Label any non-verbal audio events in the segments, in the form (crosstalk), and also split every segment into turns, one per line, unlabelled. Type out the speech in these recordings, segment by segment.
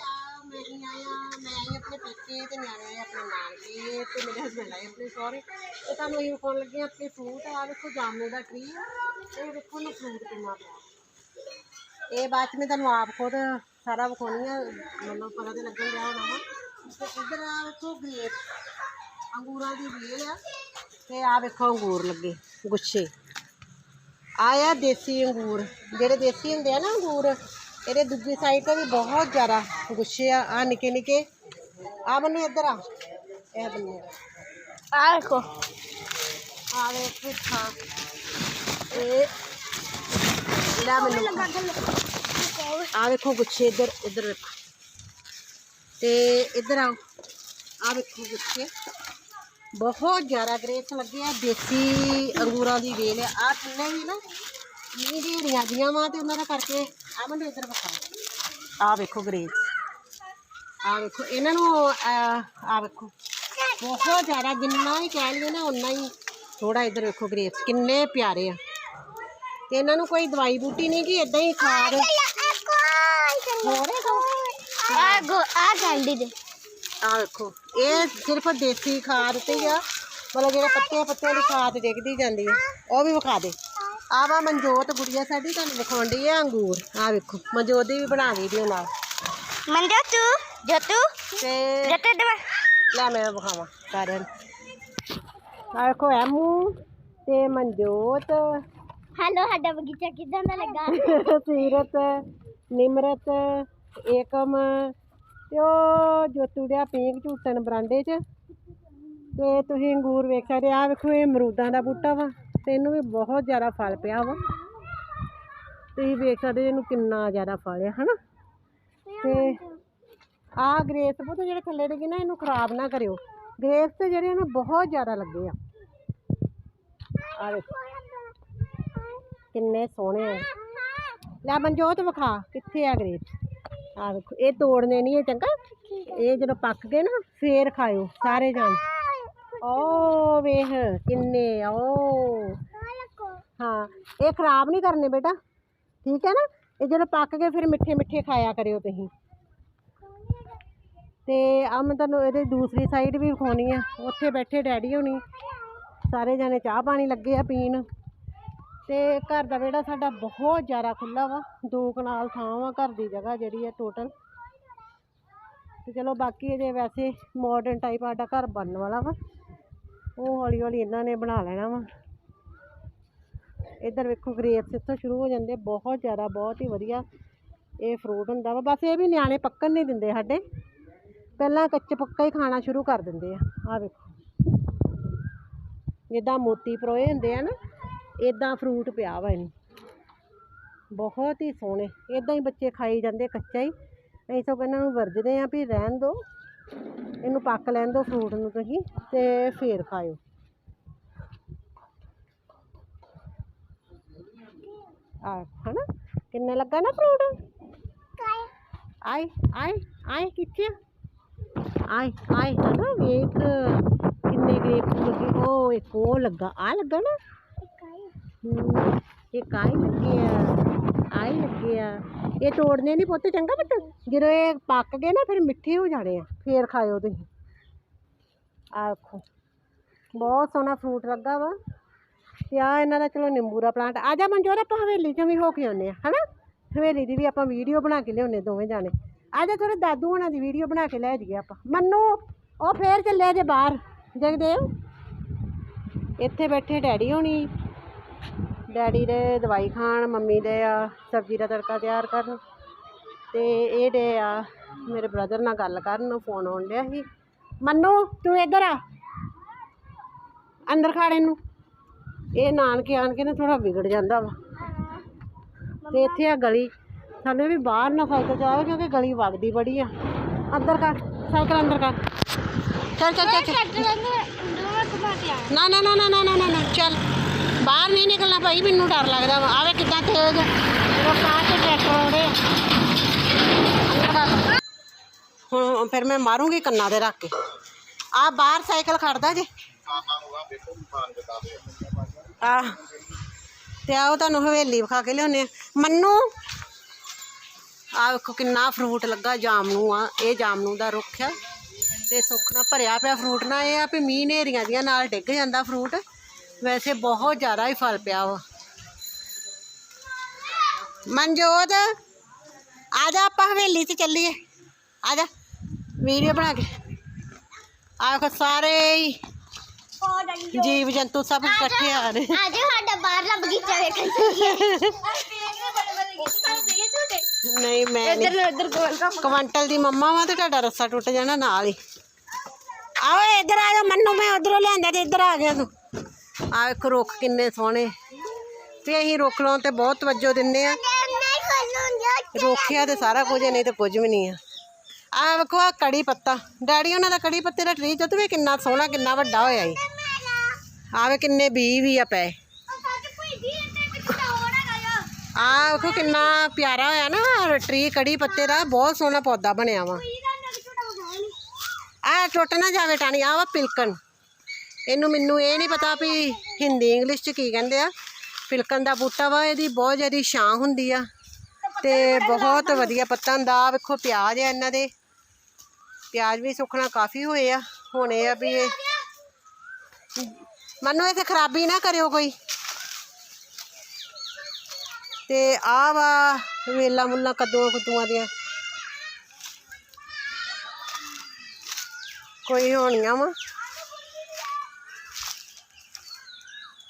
ਆ ਮੈਂ ਹੀ ਆਇਆ ਮੈਂ ਆਈ ਆਪਣੇ ਪੇਕੇ ਤੇ ਨਿਆਣੇ ਆਏ ਆਪਣੇ ਨਾਨਕੇ ਤੇ ਮੇਰੇ ਹਸਬੰਡ ਆਏ ਆਪਣੇ ਸਹੁਰੇ ਤੇ ਤੁਹਾਨੂੰ ਅਸੀਂ ਵਿਖਾਉਣ ਲੱਗੇ ਹਾਂ ਆਪਣੇ ਫਰੂਟ ਆ ਵੇਖੋ ਜਾਮਨੇ ਦਾ ਟਰੀ ਆ ਇਹ ਵੇਖੋ ਨਾ ਫਰੂਟ ਕਿੰਨਾ ਪਿਆ ਇਹ ਬਾਅਦ ਚ ਤੁਹਾਨੂੰ ਆਪ ਖੁਦ ਸਾਰਾ ਵਿਖਾਉਣੀ ਆ ਮੈਨੂੰ ਪਤਾ ਤੇ ਲੱਗਣ ਰਿਹਾ ਹੋਣਾ ਤੇ ਇੱਧਰ ਆ ਵੇਖੋ ਗ੍ਰੇਪ ਅੰਗੂਰਾਂ ਦੀ ਵੇਲ ਆ ਤੇ ਆ ਵੇਖੋ ਅੰਗੂਰ ਲੱਗੇ ਗੁੱਛੇ ਆਇਆ ਦੇਸੀ ਅੰਗੂਰ ਜਿਹੜੇ ਦੇਸੀ ਹੁੰਦੇ ਆ ਨਾ ਅੰਗੂਰ ਇਹਦੇ ਦੂਜੀ ਸਾਈਡ ਤੇ ਵੀ ਬਹੁਤ ਜ਼ਿਆਦਾ ਗੁੱਛੇ ਆ ਆ ਨਿੱਕੇ ਨਿੱਕੇ। ਆ ਬੰਨੇ ਇੱਧਰ ਆ। ਇਹ ਬੰਨੇ।
ਆ ਦੇਖੋ।
ਆ ਵੇਖ ਹਾਂ ਇਹ ਲੈ ਮੈਨੂੰ। ਆ ਵੇਖੋ ਗੁੱਛੇ ਇੱਧਰ ਇੱਧਰ ਵੇਖੋ। ਤੇ ਇੱਧਰ ਆਓ। ਆ ਵੇਖੋ ਗੁੱਛੇ। ਬਹੁਤ ਜ਼ਿਆਦਾ ਗ੍ਰੇਪਸ ਲੱਗੇ ਆ। ਦੇਸੀ ਅੰਗੂਰਾਂ ਦੀ ਵੇਲ ਆ। ਆ ਥੱਲੇ ਵੀ ਨਾ ਇਹ ਢੇਰੀਆਂ ਦੀਆਂ ਵਾ ਤੇ ਉਹਨਾਂ ਦਾ ਕਰਕੇ ਆ ਮੈਨੂੰ ਇੱਧਰ ਵਿਖਾਓ। ਆ ਵੇਖੋ ਗ੍ਰੇਪਸ ਆ ਵੇਖੋ ਇਹਨਾਂ ਨੂੰ ਆ ਵੇਖੋ। ਬਹੁਤ ਜ਼ਿਆਦਾ ਜਿੰਨਾ ਹੀ ਕਹਿ ਲਈਏ ਨਾ ਉਨਾ ਹੀ ਥੋੜਾ ਇੱਧਰ ਵੇਖੋ ਗ੍ਰੇਪਸ ਕਿੰਨੇ ਪਿਆਰੇ ਆ। ਤੇ ਇਹਨਾਂ ਨੂੰ ਕੋਈ ਦਵਾਈ ਬੂਟੀ ਨਹੀਂ ਕਿ ਇਦਾਂ ਹੀ ਖਾਦ?
ਆ ਗੋ ਆ ਕੈਂਡੀ ਦੇ।
ਆ ਵੇਖੋ ਇਹ ਸਿਰਫ ਦੇਸੀ ਖਾਦ ਤੇ ਆ। ਮਤਲਬ ਜਿਹੜੇ ਪੱਤੇ ਪੱਤਿਆਂ ਦੀ ਖਾਦ ਡਿੱਗਦੀ ਜਾਂਦੀ ਆ ਉਹ ਵੀ ਵਿਖਾ ਦੇ। ਆ ਵਾ ਮਨਜੋਤ ਗੁੜੀਆ ਸਾਡੀ ਤੁਹਾਨੂੰ ਵਿਖਾਉਂਦੀ ਆ ਅੰਗੂਰ। ਆ ਵੇਖੋ ਮਨਜੋਤ ਦੀ ਵੀ ਬਣਾ ਵੀਡੀਓ ਨਾਲ।
ਮੰਜੋ ਤੂੰ ਜਤੂ
ਤੇ
ਜਤੂ ਦੇ
ਲੈ ਮੈਂ ਵਿਖਾਵਾਂ ਸਾਰਿਆਂ ਨੂੰ। ਆ ਵੇਖੋ ਐਮੂ ਤੇ ਮਨਜੋਤ।
ਹੈਲੋ ਸਾਡਾ ਬਗੀਚਾ ਕਿਦਾਂ ਦਾ ਲੱਗਾ? (laughs)
ਸੀਰਤ ਨਿਮਰਤ ਏਕਮ ਤੇ ਉਹ ਜੋਤੂੜਿਆ ਪੀਂਘ ਝੂਟਣ ਬਰਾਂਡੇ 'ਚ। ਤੇ ਤੁਸੀਂ ਅੰਗੂਰ ਵੇਖ ਸਕਦੇ ਆ ਵੇਖੋ ਇਹ ਅਮਰੂਦਾਂ ਦਾ ਬੂਟਾ ਵਾ। ਤੇ ਇਹਨੂੰ ਵੀ ਬਹੁਤ ਜ਼ਿਆਦਾ ਫਲ ਪਿਆ ਵਾ। ਤੁਸੀਂ ਵੇਖ ਸਕਦੇ ਇਹਨੂੰ ਕਿੰਨਾ ਜ਼ਿਆਦਾ ਫਲ ਆ, ਹਨਾ? ਤੇ ਆ ਗ੍ਰੇਪਸ ਬਹੁਤ ਜਿਹੜੇ ਥੱਲੇ ਡਿੱਗੇ ਨਾ, ਇਹਨੂੰ ਖਰਾਬ ਨਾ ਕਰਿਓ। ਗ੍ਰੇਪਸ ਤੇ ਜਿਹੜੇ ਨਾ ਬਹੁਤ ਜ਼ਿਆਦਾ ਲੱਗੇ ਆ। ਆ ਵੇਖੋ। ਕਿੰਨੇ ਸੋਹਣੇ ਆ। ਲੈ ਮਨਜੋਤ ਵਿਖਾ, ਕਿੱਥੇ ਆ ਗ੍ਰੇਪਸ ਆ ਦੇਖੋ ਇਹ ਤੋੜਨੇ ਨਹੀਂ ਇਹ ਚੰਗਾ। ਇਹ ਜਦੋਂ ਪੱਕ ਗਏ ਨਾ, ਫੇਰ ਖਾਇਓ, ਸਾਰੇ ਜਾਣ। ਓ ਵੇਖ ਕਿੰਨੇ ਓ ਹਾਂ, ਇਹ ਖਰਾਬ ਨਹੀਂ ਕਰਨੇ ਬੇਟਾ। ਠੀਕ ਹੈ ਨਾ? ਇਹ ਜਦੋਂ ਪੱਕ ਗਏ, ਫਿਰ ਮਿੱਠੇ ਮਿੱਠੇ ਖਾਇਆ ਕਰਿਓ ਤੁਸੀਂ। ਤੇ ਆ ਮੈਂ ਤੁਹਾਨੂੰ ਇਹਦੇ ਦੂਸਰੀ ਸਾਈਡ ਵੀ ਵਿਖਾਉਣੀ ਆ। ਉੱਥੇ ਬੈਠੇ ਡੈਡੀ ਹੋਣੀ। ਸਾਰੇ ਜਾਣੇ ਚਾਹ ਪਾਣੀ ਲੱਗੇ ਆ ਪੀਣ। ਤੇ ਘਰ ਦਾ ਵਿਹੜਾ ਸਾਡਾ ਬਹੁਤ ਜ਼ਿਆਦਾ ਖੁੱਲਾ ਵਾ। ਦੋ ਕਨਾਲ ਥਾਂ ਵਾ ਘਰ ਦੀ ਜਗ੍ਹਾ ਜਿਹੜੀ ਆ ਟੋਟਲ ਤੇ ਚਲੋ ਬਾਕੀ ਇਹਦੇ ਵੈਸੇ ਮਾਡਰਨ ਟਾਈਪ ਸਾਡਾ ਘਰ ਬਣਨ ਵਾਲਾ ਵਾ। ਉਹ ਹੌਲੀ ਹੌਲੀ ਇਹਨਾਂ ਨੇ ਬਣਾ ਲੈਣਾ ਵਾ। ਇੱਧਰ ਵੇਖੋ ਗ੍ਰੇਪਸ ਇੱਥੋਂ ਸ਼ੁਰੂ ਹੋ ਜਾਂਦੇ, ਬਹੁਤ ਜ਼ਿਆਦਾ, ਬਹੁਤ ਹੀ ਵਧੀਆ ਇਹ ਫਰੂਟ ਹੁੰਦਾ ਵਾ। ਬਸ ਇਹ ਵੀ ਨਿਆਣੇ ਪੱਕਣ ਨਹੀਂ ਦਿੰਦੇ ਸਾਡੇ। ਪਹਿਲਾਂ ਕੱਚੇ ਪੱਕਾ ਹੀ ਖਾਣਾ ਸ਼ੁਰੂ ਕਰ ਦਿੰਦੇ ਆ। ਆਹ ਵੇਖੋ। ਜਿੱਦਾਂ ਮੋਤੀ ਪਰੋਏ ਹੁੰਦੇ ਆ ਨਾ ਇਦਾਂ ਫਰੂਟ ਪਿਆ ਵਾ ਇਹਨੂੰ। ਬਹੁਤ ਹੀ ਸੋਹਣੇ। ਇਦਾਂ ਹੀ ਬੱਚੇ ਖਾਈ ਜਾਂਦੇ ਕੱਚਾ ਹੀ। ਅਸੀਂ ਸਗੋਂ ਇਹਨਾਂ ਨੂੰ ਵਰਜਦੇ ਆ ਵੀ ਰਹਿਣ ਦਿਓ ਇਹਨੂੰ ਪੱਕ ਲੈਣ ਦਿਓ ਫਰੂਟ ਨੂੰ ਤੁਸੀਂ ਤੇ ਫੇਰ ਖਾਇਓ। ਆ ਹਨਾ? ਕਿੰਨੇ ਲੱਗਾ ਨਾ ਫਰੂਟ ਆਏ ਆਏ ਆਏ ਕਿੱਥੇ? ਆਏ ਆਏ ਹਨਾ? ਵੇਖ ਕਿੰਨੇ ਗ੍ਰੇਪਸ ਲੱਗੇ। ਉਹ ਇੱਕ ਉਹ ਲੱਗਾ ਆ ਲੱਗਾ ਨਾ? ਇਹ ਕਾਈ ਲੱਗੇ ਆ। ਆਈ ਲੱਗੇ ਆ। ਇਹ ਤੋੜਨੇ ਨਹੀਂ ਪੁੱਤ ਚੰਗਾ ਬਟ ਜਦੋਂ ਇਹ ਪੱਕ ਗਏ ਨਾ, ਫਿਰ ਮਿੱਠੇ ਹੋ ਜਾਣੇ ਆ। ਫੇਰ ਖਾਇਓ ਤੁਸੀਂ। ਆਖੋ ਬਹੁਤ ਸੋਹਣਾ ਫਰੂਟ ਲੱਗਾ ਵਾ। ਤੇ ਆ ਇਹਨਾਂ ਦਾ ਚਲੋ ਨਿੰਬੂ ਦਾ ਪਲਾਂਟ ਆ ਜਾ ਮਨਜੋਤ ਆਪਾਂ ਹਵੇਲੀ 'ਚੋਂ ਵੀ ਹੋ ਕੇ ਆਉਂਦੇ ਆ, ਹਨਾ? ਹਵੇਲੀ ਦੀ ਵੀ ਆਪਾਂ ਵੀਡੀਓ ਬਣਾ ਕੇ ਲਿਆਉਂਦੇ ਦੋਵੇਂ ਜਾਣੇ। ਆ ਜਾ ਥੋੜੇ ਦਾਦੂ ਹੋਣਾ ਦੀ ਵੀਡੀਓ ਬਣਾ ਕੇ ਲੈ ਜਾਈਏ ਆਪਾਂ। ਮੰਨੂ, ਉਹ ਫੇਰ ਚੱਲਿਆ ਜੇ ਬਾਹਰ। ਜਗਦੇਵ, ਇੱਥੇ ਬੈਠੇ ਡੈਡੀ ਹੋਣੀ। ਡੈਡੀ ਦੇ ਦਵਾਈ ਖਾਣ ਮੰਮੀ ਦੇ ਆ ਸਬਜ਼ੀ ਦਾ ਤੜਕਾ ਤਿਆਰ ਕਰਨ ਤੇ ਇਹ ਦੇ ਆ ਮੇਰੇ ਬ੍ਰਦਰ ਨਾਲ ਗੱਲ ਕਰਨ ਨੂੰ ਫੋਨ ਆਉਣ ਡਿਆ ਸੀ। ਮੰਨੂ ਤੂੰ ਇੱਧਰ ਆ। ਅੰਦਰ ਖਾਣੇ ਨੂੰ ਇਹ ਨਾਨਕੇ ਆਣ ਕੇ ਨਾ ਥੋੜਾ ਵਿਗੜ ਜਾਂਦਾ ਵਾ। ਤੇ ਇੱਥੇ ਆ ਗਲੀ। ਸਾਨੂੰ ਵੀ ਬਾਹਰ ਨਾ ਸਾਈਕਲ ਚਲਾਓ ਕਿਉਂਕਿ ਗਲੀ ਵਗਦੀ ਬੜੀ ਆ। ਅੰਦਰ ਕਰ ਸਾਈਕਲ ਅੰਦਰ ਕਰ। ਚੱਲ ਚੱਲ ਚੱਲ ਨਾ ਨਾ ਨਾ ਨਾ ਨਾ ਨਾ ਚੱਲ। ਬਾਹਰ ਨਹੀਂ ਨਿਕਲਣਾ ਭਾਈ, ਮੈਨੂੰ ਡਰ ਲੱਗਦਾ ਵਾ। ਆਵੇ ਕਿੱਦਾਂ ਤੇਜ਼ ਰਫਤਾਰ ਤੇ ਟਰੈਕਟਰ ਆਉਂਦੇ ਆ ਹੁਣ ਫਿਰ ਮੈਂ ਮਾਰੂੰਗੀ ਕੰਨਾਂ ਤੇ ਰੱਖ ਕੇ। ਆ ਬਾਹਰ ਸਾਈਕਲ ਖੜਦਾ ਜੇ। ਆ ਤੇ ਆਓ ਤੁਹਾਨੂੰ ਹਵੇਲੀ ਵਿਖਾ ਕੇ ਲਿਆਉਂਦੇ ਆ। ਮੰਨੂ ਆ ਵੇਖੋ ਕਿੰਨਾ ਫਰੂਟ ਲੱਗਾ ਜਾਮਨੂ ਆ। ਇਹ ਜਾਮਨੂ ਦਾ ਰੁੱਖ ਆ। ਤੇ ਸੁੱਖ ਨਾਲ ਭਰਿਆ ਪਿਆ ਫਰੂਟ ਨਾਲ। ਇਹ ਆ ਵੀ ਮੀਂਹ ਨੇਰੀਆਂ ਦੀਆਂ ਨਾਲ ਡਿੱਗ ਜਾਂਦਾ ਫਰੂਟ ਵੈਸੇ ਬਹੁਤ ਜ਼ਿਆਦਾ ਹੀ ਫਲ ਪਿਆ ਵਾ। ਮਨਜੋਤ ਆ ਜਾ ਆਪਾਂ ਹਵੇਲੀ 'ਚ ਚੱਲੀਏ। ਆ ਜਾ ਵੀਡੀਓ ਬਣਾ ਕੇ। ਆ ਵੇਖੋ ਸਾਰੇ ਹੀ ਜੀਵ ਜੰਤੂ ਸਭ ਇਕੱਠੇ ਆ ਰਹੇ।
ਅੱਜ ਸਾਡਾ ਬਾਹਰਲਾ ਬਗੀਚਾ ਵੇਖਣ ਚੱਲੀਏ।
ਨਹੀਂ ਮੈਂ ਨਹੀਂ।
ਇੱਧਰ ਗੋਲ ਕੰਮ
ਕੁਆਂਟਲ ਦੀ ਮੰਮਾ ਵਾ ਤੇ ਤੁਹਾਡਾ ਰੱਸਾ ਟੁੱਟ ਜਾਣਾ ਨਾਲ ਹੀ। ਆਓ ਇੱਧਰ ਆ ਜਾ ਮੰਨੂ ਮੈਂ ਉਧਰੋਂ ਲਿਆਂਦਾ ਤੇ ਇੱਧਰ ਆ ਗਿਆ ਤੂੰ। ਆ ਵੇਖੋ ਰੁੱਖ ਕਿੰਨੇ ਸੋਹਣੇ। ਤੇ ਅਸੀਂ ਰੁੱਖ ਲਾਉਣ ਤੇ ਬਹੁਤ ਤਵੱਜੋ ਦਿੰਦੇ ਆ।
ਰੁੱਖਿਆ ਖੋਲੂੰਗਾ
ਤੇ ਸਾਰਾ ਕੁਝ ਹੈ, ਨਹੀਂ ਤੇ ਕੁਝ ਵੀ ਨਹੀਂ ਆ। ਆ ਵੇਖੋ ਆ ਕੜੀ ਪੱਤਾ। ਡੈਡੀ ਉਹਨਾਂ ਦਾ ਕੜੀ ਪੱਤੇ ਦਾ ਟਰੀ ਜਦ ਵੀ ਕਿੰਨਾ ਸੋਹਣਾ ਕਿੰਨਾ ਵੱਡਾ ਹੋਇਆ ਈ ਆਵੇ ਕਿੰਨੇ ਬੀ ਵੀ ਆ ਪਏ। ਆ ਵੇਖੋ ਕਿੰਨਾ ਪਿਆਰਾ ਹੋਇਆ ਨਾ ਟਰੀ ਕੜੀ ਪੱਤੇ ਦਾ। ਬਹੁਤ ਸੋਹਣਾ ਪੌਦਾ ਬਣਿਆ ਵਾ। ਆ ਟੁੱਟ ਨਾ ਜਾਵੇ ਟਾਣੀ ਆ ਵਾ ਪਿਲਕਣ। ਇਹਨੂੰ ਮੈਨੂੰ ਇਹ ਨਹੀਂ ਪਤਾ ਵੀ ਹਿੰਦੀ ਇੰਗਲਿਸ਼ ਚ ਕੀ ਕਹਿੰਦੇ ਆ। ਫਿਲਕਣ ਦਾ ਬੂਟਾ ਵਾ, ਇਹਦੀ ਬਹੁਤ ਜ਼ਿਆਦਾ ਛਾਂ ਹੁੰਦੀ ਆ। ਤੇ ਬਹੁਤ ਵਧੀਆ ਪੱਤਾ ਹੁੰਦਾ। ਆ ਵੇਖੋ ਪਿਆਜ਼ ਆ ਇਹਨਾਂ ਦੇ। ਪਿਆਜ਼ ਵੀ ਸੁੱਕਣਾ ਕਾਫੀ ਹੋਏ ਆ। ਹੁਣ ਇਹ ਆ ਵੀ ਇਹ ਮੰਨੋ ਇੱਥੇ ਖਰਾਬੀ ਨਾ ਕਰਿਓ ਕੋਈ। ਤੇ ਆ ਵਾ ਵੇਲਾ ਮੁੱਲਾ ਕੱਦੂਆਂ ਕੁੱਦੂਆਂ ਦੀਆਂ। ਕੋਈ ਹੋਣੀਆਂ ਵਾ।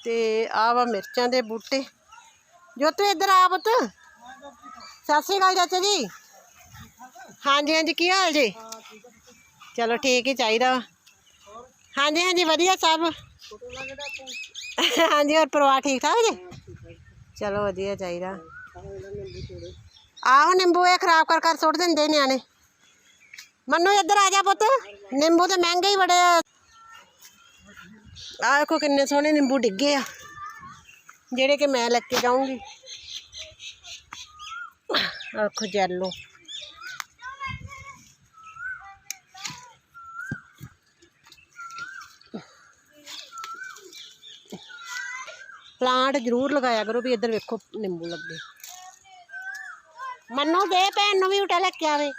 ਤੇ ਆ ਵਾ ਮਿਰਚਾਂ ਦੇ ਬੂਟੇ। ਜੋ ਇੱਧਰ ਆ ਪੁੱਤ। ਸਤਿ ਸ਼੍ਰੀ ਅਕਾਲ ਚਾਚਾ ਜੀ। ਹਾਂਜੀ ਹਾਂਜੀ, ਕੀ ਹਾਲ ਜੀ? ਚਲੋ ਠੀਕ ਹੀ ਚਾਹੀਦਾ ਵਾ। ਹਾਂਜੀ ਹਾਂਜੀ, ਵਧੀਆ ਸਭ। ਹਾਂਜੀ, ਹੋਰ ਪਰਿਵਾਰ ਠੀਕ ਠਾਕ ਜੀ? ਚਲੋ ਵਧੀਆ ਚਾਹੀਦਾ। ਆਹੋ ਨਿੰਬੂ ਇਹ ਖਰਾਬ ਕਰ ਕਰ ਸੁੱਟ ਦਿੰਦੇ ਨਿਆਣੇ। ਮੰਨੂ ਇੱਧਰ ਆ ਜਾ ਪੁੱਤ। ਨਿੰਬੂ ਤੇ ਮਹਿੰਗੇ ਹੀ ਬੜੇ ਆ। ਆਹ ਦੇਖੋ ਕਿੰਨੇ ਸੋਹਣੇ ਨਿੰਬੂ ਡਿੱਗੇ ਆ। ਜਿਹੜੇ ਕਿ ਮੈਂ ਲੈ ਕੇ ਜਾਊਂਗੀ। ਆਖੋ ਜੈਲੋ। ਪਲਾਂਟ ਜ਼ਰੂਰ ਲਗਾਇਆ ਕਰੋ ਵੀ ਇੱਧਰ ਵੇਖੋ ਨਿੰਬੂ ਲੱਗੇ। ਮੰਨੋ ਦੇ ਭੈਣ ਨੂੰ ਵੀ ਉਟਾ ਲੈ ਕੇ ਆਵੇ।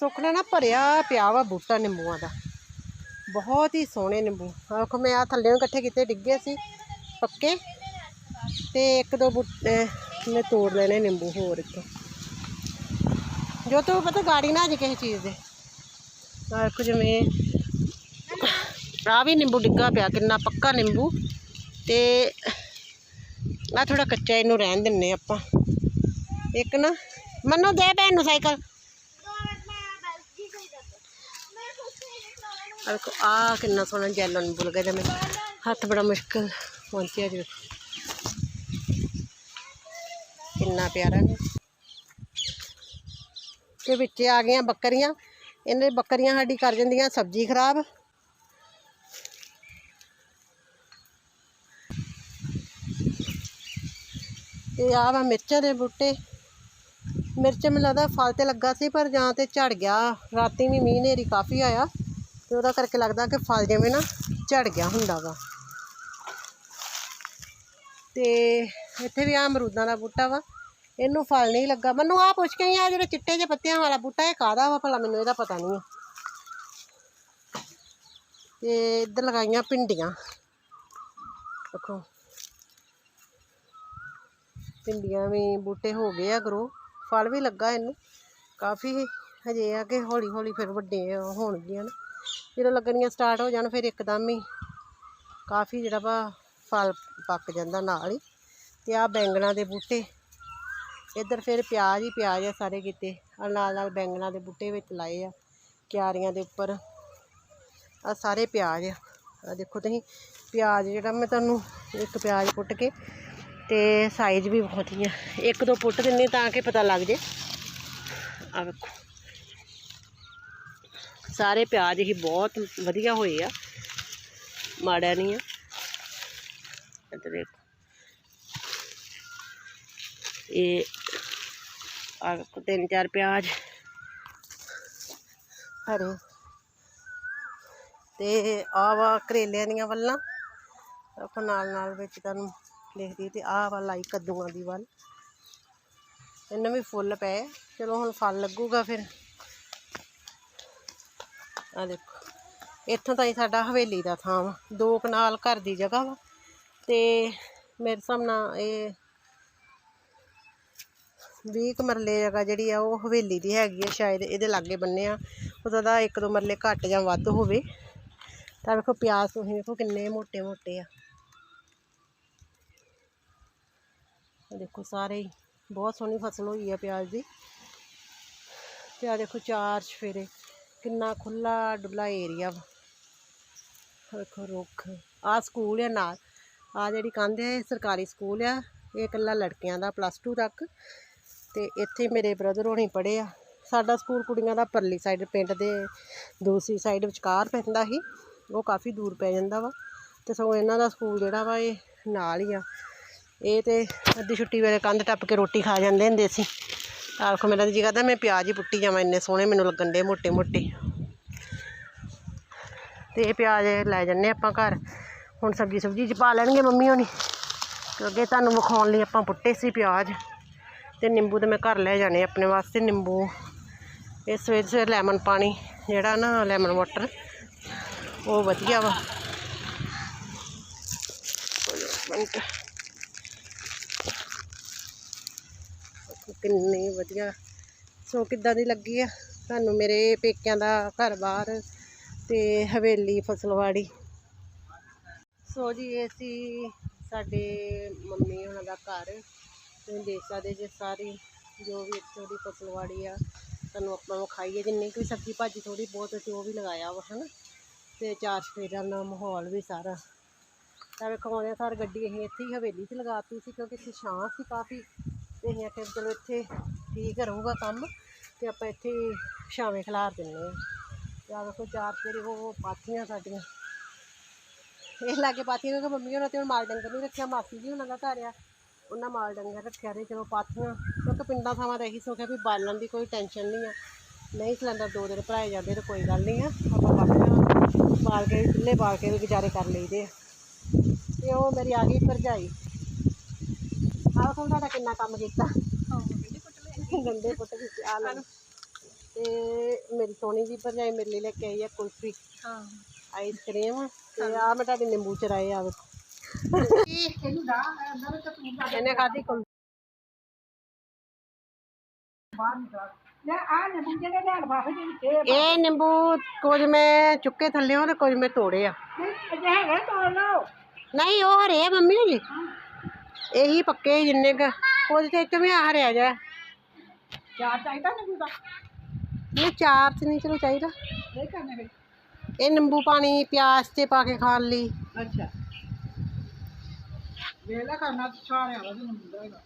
ਸੁੱਖ ਨੇ ਨਾ ਭਰਿਆ ਪਿਆ ਵਾ ਬੂਟਾ ਨਿੰਬੂਆਂ ਦਾ। ਬਹੁਤ ਹੀ ਸੋਹਣੇ ਨਿੰਬੂ। ਆਖੋ ਮੈਂ ਆ ਥੱਲੇ ਇਕੱਠੇ ਕੀਤੇ, ਡਿੱਗੇ ਸੀ ਪੱਕੇ। ਤੇ ਇੱਕ ਦੋ ਬੂਟੇ ਮੈਂ ਤੋੜ ਲੈਣੇ ਨਿੰਬੂ ਹੋਰ ਇੱਕ ਜੋ ਤੂੰ ਪਤਾ ਗਾੜੀ ਨਾ ਆ ਜੇ ਕਿਸੇ ਚੀਜ਼ ਦੇ। ਆਖੋ ਜਿਵੇਂ ਆ ਵੀ ਨਿੰਬੂ ਡਿੱਗਾ ਪਿਆ, ਕਿੰਨਾ ਪੱਕਾ ਨਿੰਬੂ। ਤੇ ਆ ਥੋੜਾ ਕੱਚਾ ਇਹਨੂੰ ਰਹਿਣ ਦਿੰਨੇ ਆਪਾਂ। ਇੱਕ ਨਾ, ਮੰਨੋ ਦੇ ਭੈਣ ਨੂੰ ਸਾਈਕਲ। ਆ ਵੇਖੋ ਆ ਕਿੰਨਾ ਸੋਹਣਾ ਜੈਲੋ ਨਿੰਬੂ ਲੱਗਾ ਜਿਵੇਂ ਹੱਥ ਬੜਾ ਮੁਸ਼ਕਲ ਪਹੁੰਚਿਆ ਜੀ। ਕਿੰਨਾ ਪਿਆਰਾ ਤੇ ਵਿੱਚ ਆ ਗਈਆਂ ਬੱਕਰੀਆਂ। ਇਹਨੇ ਬੱਕਰੀਆਂ ਸਾਡੀ ਕਰ ਜਾਂਦੀਆਂ ਸਬਜ਼ੀ ਖਰਾਬ। ਤੇ ਆ ਵਾ ਮਿਰਚਾਂ ਦੇ ਬੂਟੇ। ਮਿਰਚ ਮੈਨੂੰ ਲੱਗਦਾ ਫਲ ਤੇ ਲੱਗਾ ਸੀ, ਪਰ ਜਾਂ ਤੇ ਝੜ ਗਿਆ। ਰਾਤੀ ਵੀ ਮੀਂਹ ਹਨੇਰੀ ਕਾਫੀ ਆਇਆ। ਤੇ ਉਹਦਾ ਕਰਕੇ ਲੱਗਦਾ ਕਿ ਫਲ ਜਿਵੇਂ ਨਾ ਝੜ ਗਿਆ ਹੁੰਦਾ ਵਾ ਤੇ ਇੱਥੇ ਵੀ ਆ ਅਮਰੂਦਾਂ ਦਾ ਬੂਟਾ ਵਾ। ਇਹਨੂੰ ਫਲ ਨਹੀਂ ਲੱਗਾ। ਮੈਨੂੰ ਆ ਪੁੱਛ ਕੇ ਆ, ਜਿਹੜੇ ਚਿੱਟੇ ਜਿਹੇ ਪੱਤਿਆਂ ਵਾਲਾ ਬੂਟਾ, ਇਹ ਕਾਹਦਾ ਵਾ ਭਲਾ? ਮੈਨੂੰ ਇਹਦਾ ਪਤਾ ਨਹੀਂ ਤੇ ਇੱਧਰ ਲਗਾਈਆਂ ਭਿੰਡੀਆਂ। ਦੇਖੋ। ਭਿੰਡੀਆਂ ਵੀ ਬੂਟੇ ਹੋ ਗਏ ਆ ਗਰੋ ਫਲ ਵੀ ਲੱਗਾ ਇਹਨੂੰ। ਕਾਫੀ ਹਜੇ ਆ ਕਿ ਹੌਲੀ ਹੌਲੀ ਫਿਰ ਵੱਡੇ ਹੋਣਗੀਆਂ ਨਾ। ਜਦੋਂ ਲੱਗਣੀਆਂ ਸਟਾਰਟ ਹੋ ਜਾਣ ਫਿਰ ਇੱਕਦਮ ਹੀ ਕਾਫੀ ਜਿਹੜਾ ਵਾ ਫਲ ਪੱਕ ਜਾਂਦਾ ਨਾਲ ਹੀ ਤੇ ਆ ਬੈਂਗਣਾ ਦੇ ਬੂਟੇ। ਇੱਧਰ ਫਿਰ ਪਿਆਜ਼ ਹੀ ਪਿਆਜ਼ ਆ ਸਾਰੇ ਕਿਤੇ। ਆ ਨਾਲ ਨਾਲ ਬੈਂਗਣਾ ਦੇ ਬੂਟੇ ਵਿੱਚ ਲਾਏ ਆ, ਕਿਆਰੀਆਂ ਦੇ ਉੱਪਰ। ਆ ਸਾਰੇ ਪਿਆਜ਼ ਆ। ਆਹ ਦੇਖੋ ਤੁਸੀਂ, ਪਿਆਜ਼ ਜਿਹੜਾ ਮੈਂ ਤੁਹਾਨੂੰ ਇੱਕ ਪਿਆਜ਼ ਪੁੱਟ ਕੇ ਤੇ ਸਾਈਜ਼ ਵੀ ਬਹੁਤ ਹੀ ਆ। ਇੱਕ ਦੋ ਪੁੱਟ ਦਿੰਨੀ ਤਾਂ ਕਿ ਪਤਾ ਲੱਗ ਜੇ। ਆ ਵੇਖੋ। ਸਾਰੇ ਪਿਆਜ਼ ਹੀ ਬਹੁਤ ਵਧੀਆ ਹੋਏ ਆ। ਮਾੜਾ ਨਹੀਂ ਆ। ਇੱਧਰ ਦੇਖੋ ਇਹ ਆ ਤਿੰਨ ਚਾਰ ਪਿਆਜ਼। ਹਰੇ। ਤੇ ਆ ਵਾ ਕਰੇਲਿਆਂ ਦੀਆਂ ਵੱਲਾਂ। ਆਪਾਂ ਨਾਲ ਨਾਲ ਵਿੱਚ ਤੁਹਾਨੂੰ ਲਿਖਦੀ ਤੇ ਆਹ ਵਾ ਲਾਈ ਕੱਦੂਆਂ ਦੀ ਵੱਲ। ਇਹਨੂੰ ਵੀ ਫੁੱਲ ਪਏ। ਚਲੋ, ਹੁਣ ਫਲ ਲੱਗੂਗਾ ਫਿਰ। ਆ ਦੇਖੋ। ਇੱਥੋਂ ਤਾਈ ਸਾਡਾ ਹਵੇਲੀ ਦਾ ਥਾਂ ਵਾ। ਦੋ ਕਨਾਲ ਘਰ ਦੀ ਜਗ੍ਹਾ ਵਾ। ਤੇ ਮੇਰੇ ਹਿਸਾਬ ਨਾਲ ਇਹ 20 ਕੁ ਮਰਲੇ ਜਗ੍ਹਾ ਜਿਹੜੀ ਆ, ਉਹ ਹਵੇਲੀ ਦੀ ਹੈਗੀ ਆ। ਸ਼ਾਇਦ ਇਹਦੇ ਲਾਗੇ ਬੰਨੇ ਆ। ਉਹਦਾ ਦਾ ਇੱਕ ਦੋ ਮਰਲੇ ਘੱਟ ਜਾਂ ਵੱਧ ਹੋਵੇ। ਤਾਂ ਵੇਖੋ ਪਿਆਜ਼ ਤੁਸੀਂ ਵੇਖੋ ਕਿੰਨੇ ਮੋਟੇ ਮੋਟੇ ਆ। ਦੇਖੋ ਸਾਰੇ ਹੀ। ਬਹੁਤ ਸੋਹਣੀ ਫਸਲ ਹੋਈ ਆ ਪਿਆਜ਼ ਦੀ। ਤੇ ਆ ਦੇਖੋ ਚਾਰ ਚਫੇਰੇ। ਕਿੰਨਾ ਖੁੱਲਾ ਡੁੱਲਾ ਏਰੀਆ ਵਾ। ਆਹ ਵੇਖੋ ਰੁੱਖ। ਆ ਸਕੂਲ ਆ ਨਾਲ। ਆ ਜਿਹੜੀ ਕੰਧ ਹੈ ਇਹ ਸਰਕਾਰੀ ਸਕੂਲ ਆ। ਇਹ ਇਕੱਲਾ ਲੜਕੀਆਂ ਦਾ ਪਲੱਸ 2 ਤੱਕ। ਤੇ ਇੱਥੇ ਮੇਰੇ ਬ੍ਰਦਰ ਹੋਣੀ ਪੜ੍ਹੇ ਆ। ਸਾਡਾ ਸਕੂਲ ਕੁੜੀਆਂ ਦਾ ਪਰਲੀ ਸਾਈਡ ਪਿੰਡ ਦੇ ਦੂਸਰੀ ਸਾਈਡ ਵਿਚਕਾਰ ਪੈਂਦਾ ਸੀ। ਉਹ ਕਾਫੀ ਦੂਰ ਪੈ ਜਾਂਦਾ ਵਾ। ਤੇ ਸਗੋਂ ਇਹਨਾਂ ਦਾ ਸਕੂਲ ਜਿਹੜਾ ਵਾ, ਇਹ ਨਾਲ ਹੀ ਆ। ਇਹ ਤੇ ਅੱਧੀ ਛੁੱਟੀ ਵੇਲੇ ਕੰਧ ਟੱਪ ਕੇ ਰੋਟੀ ਖਾ ਜਾਂਦੇ ਹੁੰਦੇ ਸੀ। ਆਖੋ ਮੇਰਾ ਜੀ ਕਰਦਾ, ਮੈਂ ਪਿਆਜ਼ ਹੀ ਪੁੱਟੀ ਜਾਵਾਂ, ਇੰਨੇ ਸੋਹਣੇ ਮੈਨੂੰ ਲੱਗਣ ਦੇ ਮੋਟੇ ਮੋਟੇ। ਤੇ ਇਹ ਪਿਆਜ਼ ਲੈ ਜੰਨੇ ਆਪਾਂ ਘਰ। ਹੁਣ ਸਬਜ਼ੀ ਸਬਜ਼ੀ ਚ ਪਾ ਲੈਣਗੇ ਮੰਮੀ ਹੋਣੀ। ਕਿਉਂਕਿ ਤੁਹਾਨੂੰ ਵਿਖਾਉਣ ਲਈ ਆਪਾਂ ਪੁੱਟੇ ਸੀ ਪਿਆਜ਼। ਤੇ ਨਿੰਬੂ ਤੇ ਮੈਂ ਘਰ ਲੈ ਜਾਣੇ ਆਪਣੇ ਵਾਸਤੇ ਨਿੰਬੂ। ਇਹ ਸਵੇਰ ਸਵੇਰ ਲੈਮਨ ਪਾਣੀ, ਜਿਹੜਾ ਨਾ ਲੈਮਨ ਵਾਟਰ, ਉਹ ਵਧੀਆ ਵਾ। ਮਿੰਟ ਦੇਖੋ ਕਿੰਨੀ ਵਧੀਆ। ਸੋ ਕਿੱਦਾਂ ਦੀ ਲੱਗੀ ਆ? ਤੁਹਾਨੂੰ ਮੇਰੇ ਪੇਕਿਆਂ ਦਾ ਘਰ ਬਾਹਰ ਤੇ ਹਵੇਲੀ ਫਸਲਵਾੜੀ। ਸੋ ਜੀ, ਇਹ ਸੀ ਸਾਡੇ ਮੰਮੀ ਉਹਨਾਂ ਦਾ ਘਰ ਤੁਸੀਂ ਦੇਖ ਸਕਦੇ ਜੇ ਸਾਰੀ ਜੋ ਵੀ ਇੱਥੋਂ ਦੀ ਫਸਲਵਾੜੀ ਆ, ਤੁਹਾਨੂੰ ਆਪਾਂ ਵਿਖਾਈਏ। ਜਿੰਨੀ ਕੁ ਸਬਜ਼ੀ ਭਾਜੀ ਥੋੜੀ ਬਹੁਤ ਉਹ ਵੀ ਲਗਾਇਆ ਵਾ, ਹਨਾ? ਤੇ ਚਾਰ ਸਫੇਰਿਆਂ ਦਾ ਮਾਹੌਲ ਵੀ ਸਾਰਾ। ਤਾਂ ਵੇਖੋ ਆਉਂਦੇ ਸਾਰ ਗੱਡੀ ਅਸੀਂ ਇੱਥੇ ਹੀ ਹਵੇਲੀ 'ਚ ਲਗਾਤੀ ਸੀ, ਕਿਉਂਕਿ ਇੱਥੇ ਛਾਂ ਸੀ ਕਾਫੀ। ਤੇ ਅਸੀਂ ਆਖਿਆ ਚਲੋ ਇੱਥੇ ਠੀਕ ਰਹੂਗਾ ਕੰਮ ਤੇ ਆਪਾਂ ਇੱਥੇ ਛਾਵੇਂ ਖਿਲਾਰ ਦਿੰਦੇ ਹਾਂ। ਤੇ ਆਹ ਵੇਖੋ ਚਾਰ ਸਫੇਰੇ ਉਹ ਪਾਥੀਆਂ ਸਾਡੀਆਂ। ਇਹ ਲਾਗੇ ਪਾਥੀਆਂ ਕਿਉਂਕਿ ਮੰਮੀ ਉਹਨਾਂ ਤੇ ਹੁਣ ਮਾਲ ਡੰਗਰ ਨਹੀਂ ਰੱਖਿਆ, ਮਾਸੀ ਜੀ ਉਹਨਾਂ ਦਾ ਘਰ ਆ। ਉਹਨਾਂ ਮਾਲ ਡੰਗਰ ਰੱਖਿਆ ਤੇ ਚਲੋ ਪਾਥੀਆਂ, ਕਿਉਂਕਿ ਪਿੰਡਾਂ ਥਾਵਾਂ ਤਾਂ ਇਹੀ ਸੋਖਿਆ ਵੀ ਬਾਲਣ ਦੀ ਕੋਈ ਟੈਨਸ਼ਨ ਨਹੀਂ ਆ। ਨਹੀਂ ਸਿਲੰਡਰ ਦੋ ਦਿਨ ਭਰਾਏ ਜਾਂਦੇ ਤਾਂ ਕੋਈ ਗੱਲ ਨਹੀਂ ਆ। ਆਪਾਂ ਪਾਥੀਆਂ ਬਾਲ ਕੇ ਵੀ ਚੁੱਲ੍ਹੇ ਬਾਲ ਕੇ ਵੀ ਗੁਜ਼ਾਰੇ ਕਰ ਲਈਦੇ ਆ। ਤੇ ਉਹ ਮੇਰੀ ਆ ਗਈ ਭਰਜਾਈ। ਆਹ ਕੋਲ ਤੁਹਾਡਾ ਕਿੰਨਾ ਕੰਮ ਕੀਤਾ? ਗੰਡੇ ਪੁੱਟ ਦਿੱਤੇ ਆ ਲਓ। ਤੇ ਮੇਰੀ ਸੋਹਣੀ ਜੀ ਭਰਜਾਈ ਮੇਰੇ ਲਈ ਲੈ ਕੇ ਆਈ ਆ ਕੁਲਫੀ।
ਹਾਂ।
ਆਈਸ ਕਰੀਮ ਤੇ ਆ ਮੈਂ ਤੁਹਾਡੇ ਨਿੰਬੂ ਚਰਾਏ ਆ ਵੇਖੋ। ਇਹਨੇ ਖਾਧੀ ਕੁਲਫੀ ਇਹ ਨਿੰਬੂ ਕੁਝ ਮੈਂ ਚੁੱਕੇ ਥੱਲਿਓਂ ਤੇ ਕੁਝ ਮੈਂ ਤੋੜੇ ਆ। ਨਹੀਂ ਉਹ ਹਰੇ ਆ ਮੰਮੀ ਜੀ ਇਹੀ ਪੱਕੇ ਜਿੰਨੇ ਕ ਕੁਝ ਤੇ ਇੱਥੇ ਵੀ ਹਰਿਆ ਜਾ।
ਚਾਰ ਚਾਹੀਦਾ ਨਿੰਬੂ ਦਾ?
ਨਹੀਂ ਚਾਰ ਚ ਨਹੀਂ ਚਲੋ ਚਾਹੀਦਾ।
ਨਹੀਂ ਕਰਨਾ ਫਿਰ?
ਇਹ ਨਿੰਬੂ ਪਾਣੀ ਪਿਆਜ਼ ਤੇ ਪਾ ਕੇ ਖਾਣ ਲਈ।
ਅੱਛਾ। ਵੇਲਾ ਕਰਨਾ ਸਾਰਿਆਂ ਦਾ ਨਿੰਬੂ ਦਾ ਹੈਗਾ।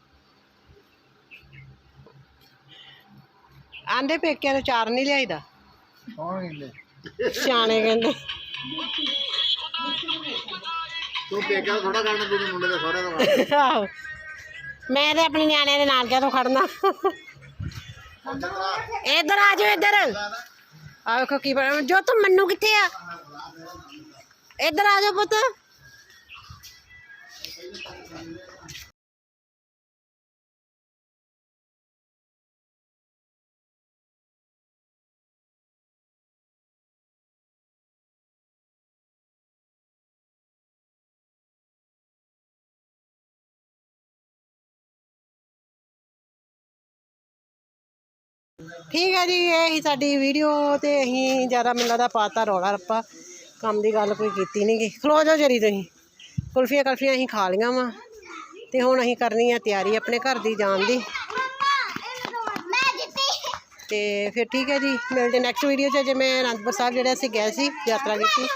ਆਂਦੇ ਪੇਕਿਆਂ ਨੂੰ ਚਾਰ ਨਹੀਂ ਲਿਆਈਦਾ।
ਕੌਣ ਕਹਿੰਦੇ?
ਸਿਆਣੇ ਕਹਿੰਦੇ।
ਤੂੰ ਪੇਕਾ ਥੋੜਾ ਕਰਨਾ ਤੂੰ ਮੁੰਡੇ ਦੇ ਸਹੁਰੇ ਦਾ (laughs)
ਆਹੋ। ਮੈਂ ਤੇ ਆਪਣੇ ਨਿਆਣਿਆਂ ਦੇ ਨਾਲ ਕਿਉਂ ਖੜਨਾ? ਇੱਧਰ ਆ ਜਾਓ, ਇੱਧਰ। ਆ ਵੇਖੋ ਕੀ ਬਣਾ ਜੋ ਤੂੰ ਮੰਨੂ ਕਿੱਥੇ ਆ? ਇੱਧਰ ਆ ਜਾਓ ਪੁੱਤ। ਠੀਕ ਹੈ ਜੀ, ਇਹ ਹੀ ਸਾਡੀ ਵੀਡੀਓ ਤੇ ਅਸੀਂ ਜ਼ਿਆਦਾ ਮੈਨੂੰ ਲੱਗਦਾ ਪਾਤਾ ਰੌਲਾ ਰੱਪਾ। ਕੰਮ ਦੀ ਗੱਲ ਕੋਈ ਕੀਤੀ ਨਹੀਂ ਗੀ। ਖਲੋ ਜਾਓ ਜਰੀ ਤੁਸੀਂ। ਕੁਲਫੀਆਂ ਕਲਫੀਆਂ ਅਸੀਂ ਖਾ ਲੀਆਂ ਵਾ। ਤੇ ਹੁਣ ਅਸੀਂ ਕਰਨੀ ਆ ਤਿਆਰੀ ਆਪਣੇ ਘਰ ਦੀ ਜਾਣ ਦੀ। ਤੇ ਫਿਰ ਠੀਕ ਹੈ ਜੀ, ਮਿਲਦੇ ਨੈਕਸਟ ਵੀਡੀਓ 'ਚ। ਜੇ ਮੈਂ ਅਨੰਦਪੁਰ ਸਾਹਿਬ ਜਿਹੜਾ ਅਸੀਂ ਗਏ ਸੀ, ਯਾਤਰਾ ਕੀਤੀ,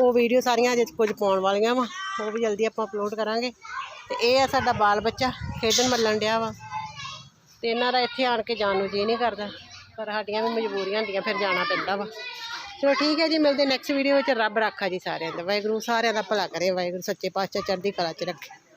ਉਹ ਵੀਡੀਓ ਸਾਰੀਆਂ ਅਜੇ ਕੁਝ ਪਾਉਣ ਵਾਲੀਆਂ ਵਾ। ਉਹ ਵੀ ਜਲਦੀ ਆਪਾਂ ਅਪਲੋਡ ਕਰਾਂਗੇ। ਤੇ ਇਹ ਆ ਸਾਡਾ ਬਾਲ ਬੱਚਾ, ਖੇਡਣ ਮੱਲਣ ਡਿਆ ਵਾ। ਤੇ ਇਹਨਾਂ ਦਾ ਇੱਥੇ ਆਣ ਕੇ ਜਾਣ ਨੂੰ ਜੀ ਨਹੀਂ ਕਰਦਾ, ਪਰ ਸਾਡੀਆਂ ਵੀ ਮਜਬੂਰੀਆਂ ਹੁੰਦੀਆਂ, ਫਿਰ ਜਾਣਾ ਪੈਂਦਾ ਵਾ। ਚਲੋ ਠੀਕ ਹੈ ਜੀ, ਮਿਲਦੇ ਨੈਕਸਟ ਵੀਡੀਓ ਵਿੱਚ। ਰੱਬ ਰਾਖਾ ਜੀ ਸਾਰਿਆਂ ਦਾ। ਵਾਹਿਗੁਰੂ, ਸਾਰਿਆਂ ਦਾ ਭਲਾ ਕਰੇ। ਵਾਹਿਗੁਰੂ, ਸੱਚੇ ਪਾਤਸ਼ਾਹ ਚੜ੍ਹਦੀ ਕਲਾ 'ਚ ਰੱਖੇ।